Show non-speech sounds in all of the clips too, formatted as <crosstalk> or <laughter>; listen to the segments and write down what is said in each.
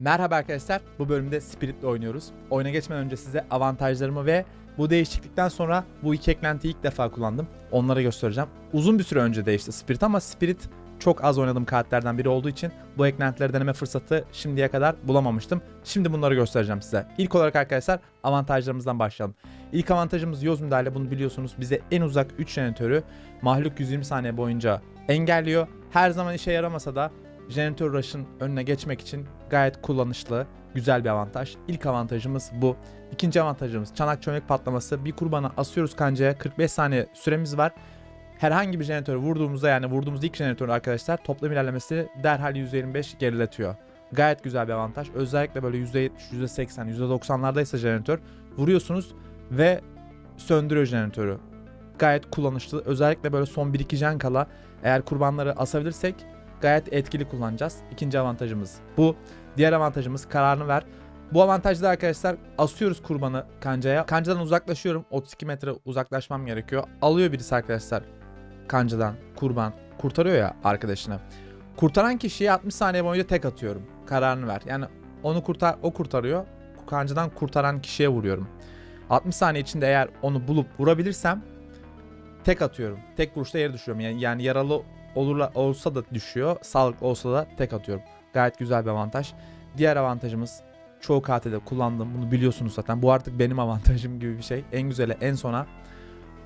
Merhaba arkadaşlar. Bu bölümde Spirit'le oynuyoruz. Oyuna geçmeden önce size avantajlarımı ve bu değişiklikten sonra bu iki eklentiyi ilk defa kullandım. Onları göstereceğim. Uzun bir süre önce değişti Spirit ama Spirit çok az oynadığım karakterlerden biri olduğu için bu eklentileri deneme fırsatı şimdiye kadar bulamamıştım. Şimdi bunları göstereceğim size. İlk olarak arkadaşlar avantajlarımızdan başlayalım. İlk avantajımız yoz müdahale bunu biliyorsunuz. Bize en uzak 3 jeneratörü mahluk 120 saniye boyunca engelliyor. Her zaman işe yaramasa da jeneratör rush'ın önüne geçmek için gayet kullanışlı, güzel bir avantaj. İlk avantajımız bu. İkinci avantajımız çanak çömlek patlaması. Bir kurbana asıyoruz kancaya 45 saniye süremiz var. Herhangi bir jeneratörü vurduğumuzda yani vurduğumuz ilk jeneratörü arkadaşlar toplam ilerlemesi derhal %25 geriletiyor. Gayet güzel bir avantaj. Özellikle böyle %70, %80, %90'lardaysa jeneratör vuruyorsunuz ve söndürüyor jeneratörü. Gayet kullanışlı. Özellikle böyle son 1-2 jen kala eğer kurbanları asabilirsek gayet etkili kullanacağız. İkinci avantajımız bu. Diğer avantajımız kararını ver. Bu avantajda arkadaşlar asıyoruz kurbanı kancaya. Kancadan uzaklaşıyorum. 32 metre uzaklaşmam gerekiyor. Alıyor birisi arkadaşlar kancadan kurban. Kurtarıyor ya arkadaşını. Kurtaran kişiye 60 saniye boyunca tek atıyorum. Kararını ver. Yani onu kurtar o kurtarıyor. Kancadan kurtaran kişiye vuruyorum. 60 saniye içinde eğer onu bulup vurabilirsem tek atıyorum. Tek vuruşta yere düşüyorum. Yani, yani yaralı olurla olsa da düşüyor. Sağlıklı olsa da tek atıyorum. Gayet güzel bir avantaj. Diğer avantajımız çoğu katilde kullandım. Bunu biliyorsunuz zaten. Bu artık benim <laughs> avantajım gibi bir şey. En güzeli en sona.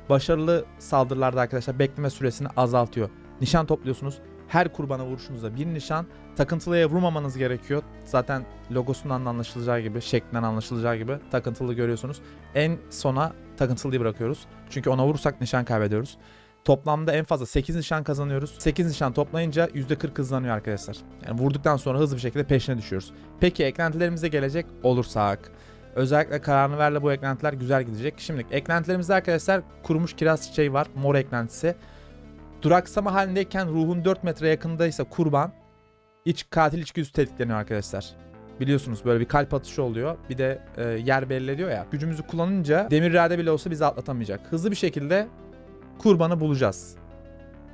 Başarılı saldırılarda arkadaşlar bekleme süresini azaltıyor. Nişan topluyorsunuz. Her kurbana vuruşunuzda bir nişan. Takıntılıya vurmamanız gerekiyor. Zaten logosundan da anlaşılacağı gibi, şeklinden anlaşılacağı gibi takıntılı görüyorsunuz. En sona takıntılıyı bırakıyoruz. Çünkü ona vurursak nişan kaybediyoruz. Toplamda en fazla 8 nişan kazanıyoruz. 8 nişan toplayınca %40 hızlanıyor arkadaşlar. Yani vurduktan sonra hızlı bir şekilde peşine düşüyoruz. Peki eklentilerimize gelecek olursak. Özellikle kararını verle bu eklentiler güzel gidecek. Şimdi eklentilerimizde arkadaşlar kurumuş kiraz çiçeği var. Mor eklentisi. Duraksama halindeyken ruhun 4 metre yakındaysa kurban iç katil içgüdüsü tetikleniyor arkadaşlar. Biliyorsunuz böyle bir kalp atışı oluyor. Bir de e, yer belli ediyor ya. Gücümüzü kullanınca demir irade bile olsa bizi atlatamayacak. Hızlı bir şekilde kurbanı bulacağız.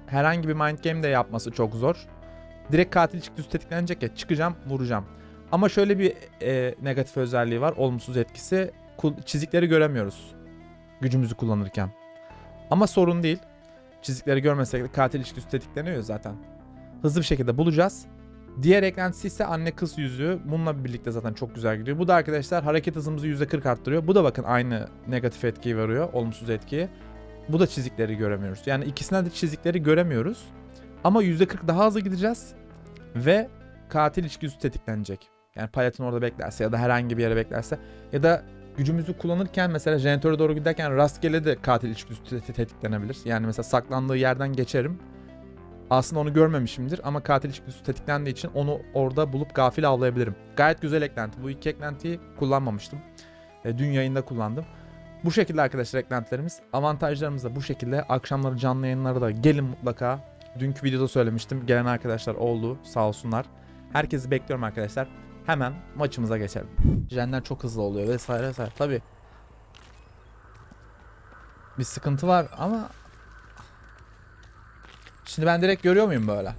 Herhangi bir mind game de yapması çok zor. Direkt katil çıktı tetiklenecek ya çıkacağım vuracağım. Ama şöyle bir e, negatif özelliği var olumsuz etkisi. Çizikleri göremiyoruz gücümüzü kullanırken. Ama sorun değil. Çizikleri görmesek de katil ilişkisi tetikleniyor zaten. Hızlı bir şekilde bulacağız. Diğer eklentisi ise anne kız yüzüğü. Bununla birlikte zaten çok güzel gidiyor. Bu da arkadaşlar hareket hızımızı %40 arttırıyor. Bu da bakın aynı negatif etkiyi veriyor. Olumsuz etkiyi. Bu da çizikleri göremiyoruz. Yani ikisinden de çizikleri göremiyoruz. Ama %40 daha hızlı gideceğiz. Ve katil ilişkisi tetiklenecek. Yani paletin orada beklerse ya da herhangi bir yere beklerse ya da gücümüzü kullanırken mesela jeneratöre doğru giderken rastgele de katil ilişkisi te- tetiklenebilir. Yani mesela saklandığı yerden geçerim. Aslında onu görmemişimdir ama katil ilişkisi tetiklendiği için onu orada bulup gafil avlayabilirim. Gayet güzel eklenti. Bu iki eklentiyi kullanmamıştım. E, dün yayında kullandım. Bu şekilde arkadaşlar eklentilerimiz. Avantajlarımız da bu şekilde. Akşamları canlı yayınlara da gelin mutlaka. Dünkü videoda söylemiştim. Gelen arkadaşlar oldu sağ olsunlar. Herkesi bekliyorum arkadaşlar. Hemen maçımıza geçelim. Jenler çok hızlı oluyor vesaire vesaire. Tabi. Bir sıkıntı var ama Şimdi ben direkt görüyor muyum böyle?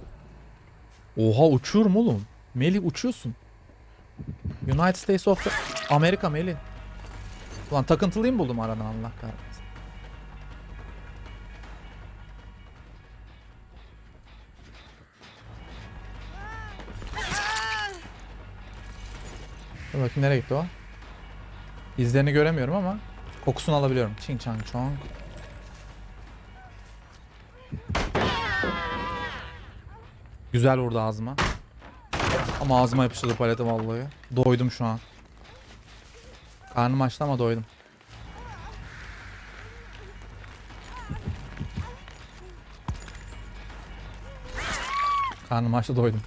Oha uçuyorum oğlum. Melih uçuyorsun. United States of. Amerika Melih. Ulan takıntılıyı mı buldum aradan Allah kahretsin. Dur bakayım nereye gitti o? İzlerini göremiyorum ama kokusunu alabiliyorum. Ching chang chong. Güzel vurdu ağzıma. Ama ağzıma yapıştırdı paleti vallahi. Doydum şu an. Karnım açtı ama doydum. Karnım açtı doydum.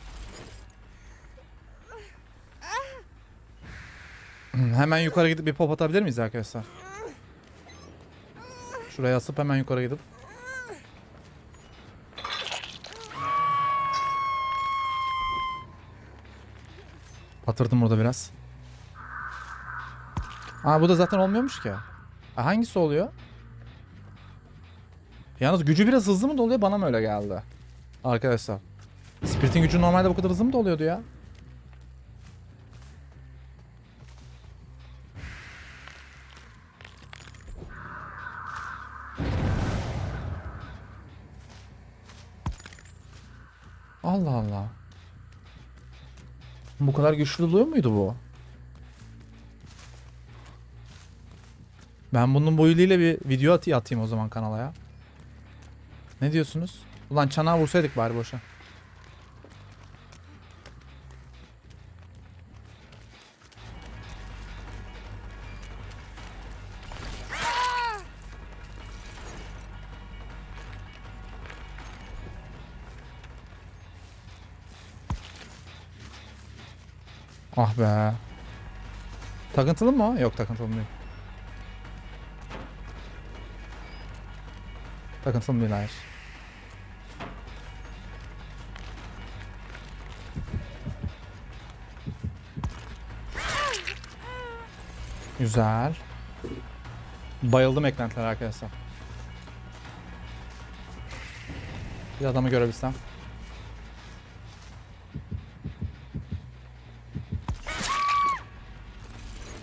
Hemen yukarı gidip bir pop atabilir miyiz arkadaşlar? Şuraya asıp hemen yukarı gidip. Batırdım burada biraz. Ha bu da zaten olmuyormuş ki. Ha, hangisi oluyor? Yalnız gücü biraz hızlı mı doluyor bana mı öyle geldi? Arkadaşlar. Spirit'in gücü normalde bu kadar hızlı mı doluyordu ya? Allah Allah. Bu kadar güçlü oluyor muydu bu? Ben bunun boyuyla bir video atı atayım o zaman kanala ya. Ne diyorsunuz? Ulan çanağı vursaydık bari boşa. Ah be. Takıntılı mı? Yok takıntılı değil. Takıntılı değil hayır. Güzel. Bayıldım eklentiler arkadaşlar. Bir adamı görebilsem.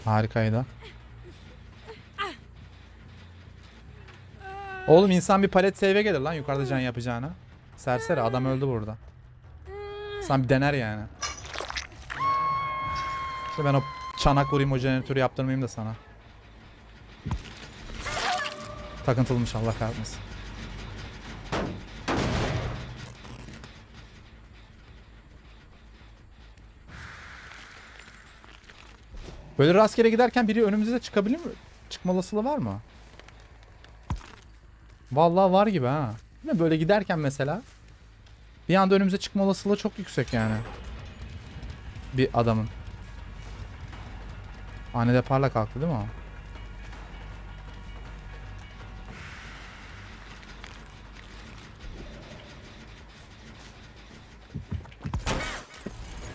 Harikaydı. Oğlum insan bir palet save'e gelir lan yukarıda can yapacağına. Serseri adam öldü burada. Sen bir dener yani. İşte ben o çanak vurayım o jeneratörü yaptırmayayım da sana. Takıntılmış Allah kahretmesin. Böyle rastgele giderken biri önümüze çıkabilir mi? Çıkma olasılığı var mı? Vallahi var gibi ha. Mi? Böyle giderken mesela bir anda önümüze çıkma olasılığı çok yüksek yani. Bir adamın. Anide parla kalktı değil mi o?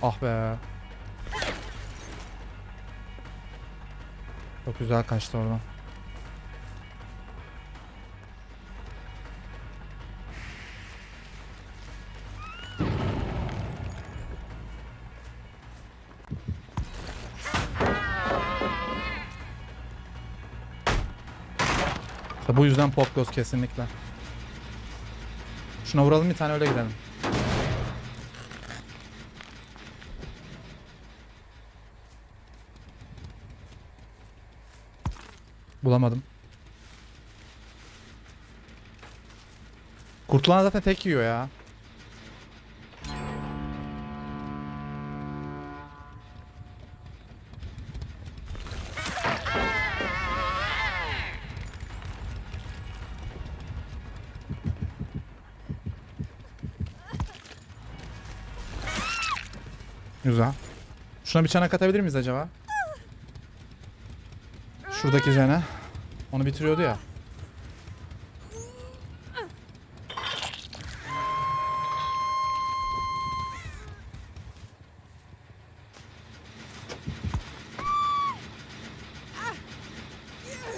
Ah be. Çok güzel kaçtı oradan. Bu yüzden pop goes kesinlikle. Şuna vuralım bir tane öyle gidelim. Bulamadım. Kurtulan zaten tek yiyor ya. Güzel. Şuna bir çanak atabilir miyiz acaba? Şuradaki jene. Onu bitiriyordu ya.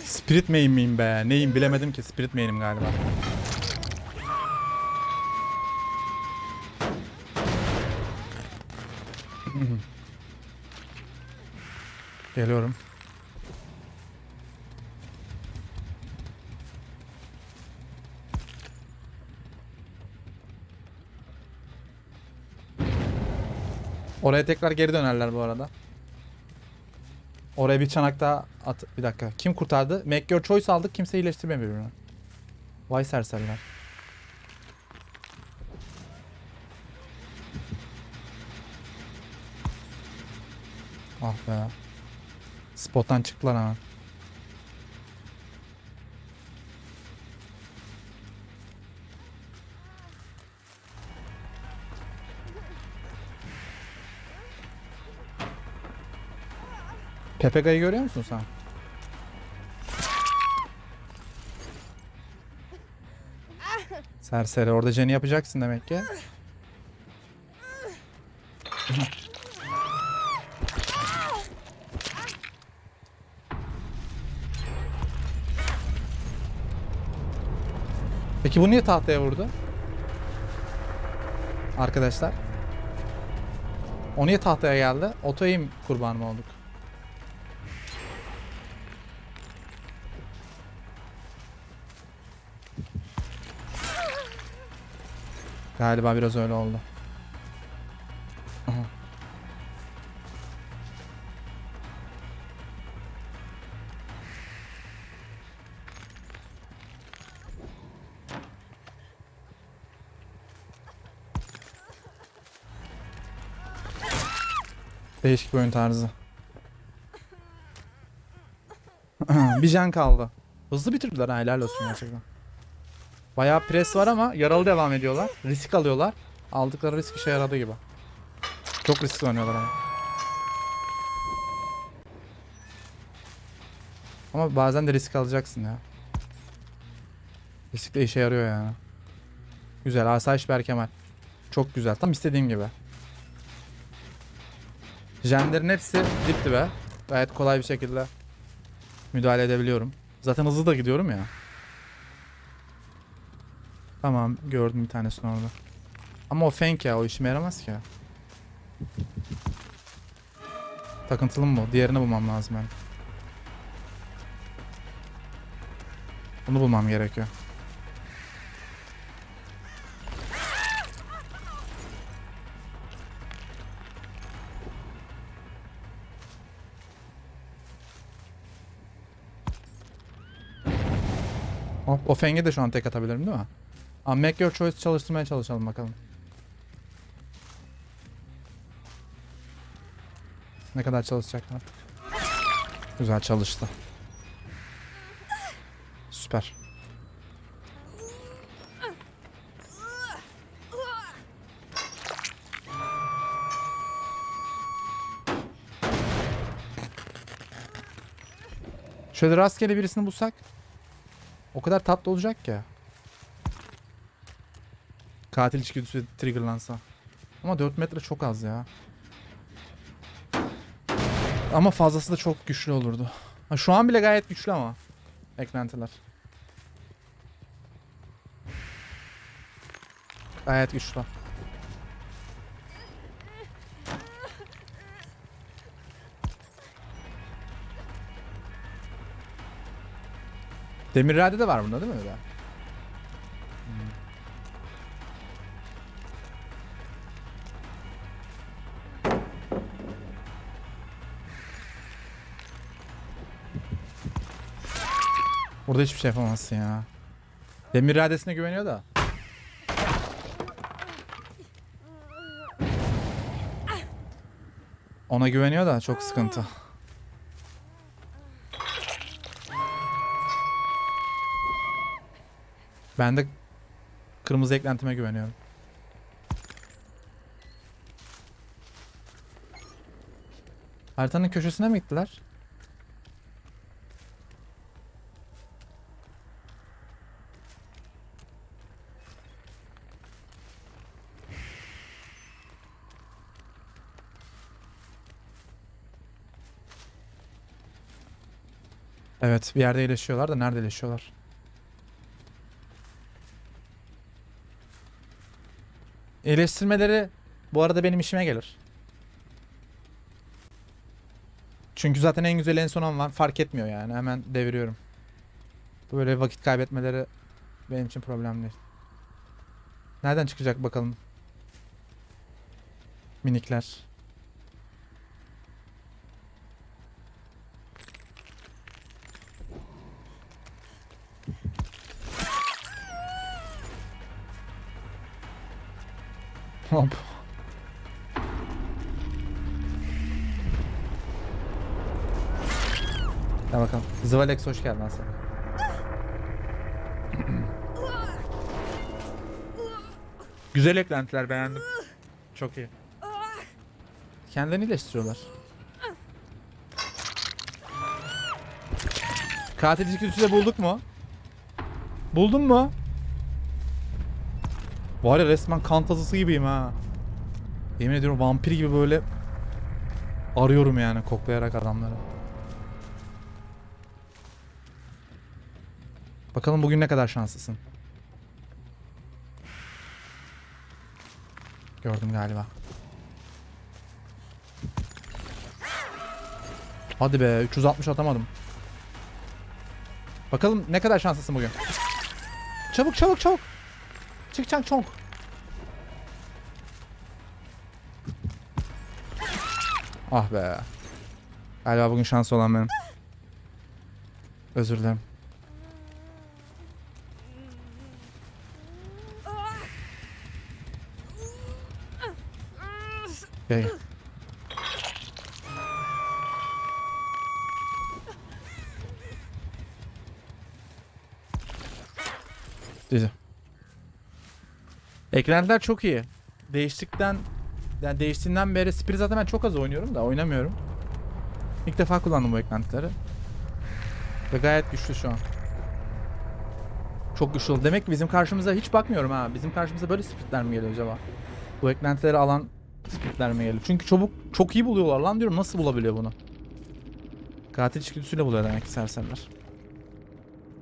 Spirit main miyim be? Neyim bilemedim ki. Spirit main'im galiba. <laughs> Geliyorum. Oraya tekrar geri dönerler bu arada. Oraya bir çanak daha at. Bir dakika. Kim kurtardı? Make your choice aldık. Kimse iyileştirmiyor birbirini. Vay serseriler. Ah be. Spottan çıktılar hemen. Pepega'yı görüyor musun sen? Serseri orada Jenny yapacaksın demek ki. Peki bu niye tahtaya vurdu? Arkadaşlar. O niye tahtaya geldi? Otoyim kurbanı mı olduk? Galiba biraz öyle oldu. Değişik bir oyun tarzı. <clears throat> bir can kaldı. Hızlı bitirdiler ha helal olsun gerçekten. Bayağı pres var ama yaralı devam ediyorlar. Risk alıyorlar. Aldıkları risk işe yaradı gibi. Çok riskli oynuyorlar ama. Ama bazen de risk alacaksın ya. Risk de işe yarıyor yani. Güzel. Asayiş Berkemal. Çok güzel. Tam istediğim gibi. Jenlerin hepsi dip dibe. Gayet kolay bir şekilde müdahale edebiliyorum. Zaten hızlı da gidiyorum ya. Tamam gördüm bir tanesini orada. Ama o fenk ya o işime yaramaz ki. Takıntılı mı bu? Diğerini bulmam lazım ben. Bunu bulmam gerekiyor. O, fenge de şu an tek atabilirim değil mi? Ama make your choice çalıştırmaya çalışalım bakalım. Ne kadar çalışacaklar? Güzel çalıştı. Süper. Şöyle rastgele birisini bulsak o kadar tatlı olacak ki. Katil içgüdüsü triggerlansa. Ama 4 metre çok az ya. Ama fazlası da çok güçlü olurdu. Ha, şu an bile gayet güçlü ama. Eklentiler. Gayet güçlü. Demir irade de var bunda değil mi öyle? Burada hiçbir şey yapamazsın ya. Demir iradesine güveniyor da. Ona güveniyor da çok sıkıntı. Ben de kırmızı eklentime güveniyorum. Haritanın köşesine mi gittiler? Evet bir yerde iyileşiyorlar da nerede iyileşiyorlar? İyileştirmeleri bu arada benim işime gelir. Çünkü zaten en güzel en son an var. Fark etmiyor yani. Hemen deviriyorum. Böyle vakit kaybetmeleri benim için problem değil. Nereden çıkacak bakalım? Minikler. Hop. Gel bakalım. Zvalex hoş geldin Aslan. <clears throat> Güzel eklentiler beğendim. Çok iyi. Kendilerini iyileştiriyorlar. Katil de bulduk mu? Buldun mu? Var ya resmen kan tazısı gibiyim ha. Yemin ediyorum vampir gibi böyle arıyorum yani koklayarak adamları. Bakalım bugün ne kadar şanslısın. Gördüm galiba. Hadi be 360 atamadım. Bakalım ne kadar şanslısın bugün. Çabuk çabuk çabuk. Çık çak çonk. Ah be. Galiba bugün şans olan benim. Özür dilerim. Gel gel. Eklentiler çok iyi. Değiştikten yani değiştiğinden beri Spirit zaten ben çok az oynuyorum da oynamıyorum. İlk defa kullandım bu eklentileri. Ve gayet güçlü şu an. Çok güçlü oldu. Demek ki bizim karşımıza hiç bakmıyorum ha. Bizim karşımıza böyle spiritler mi geliyor acaba? Bu eklentileri alan spiritler mi geliyor? Çünkü çabuk çok iyi buluyorlar lan diyorum. Nasıl bulabiliyor bunu? Katil içgüdüsüyle buluyor demek ki serseriler.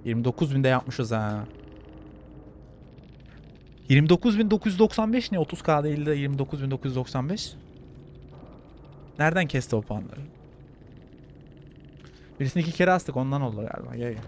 29.000'de yapmışız ha. 29.995 ne? 30k değil de 29.995. Nereden kesti o puanları? Birisini iki kere astık ondan oldu galiba. Gel gel.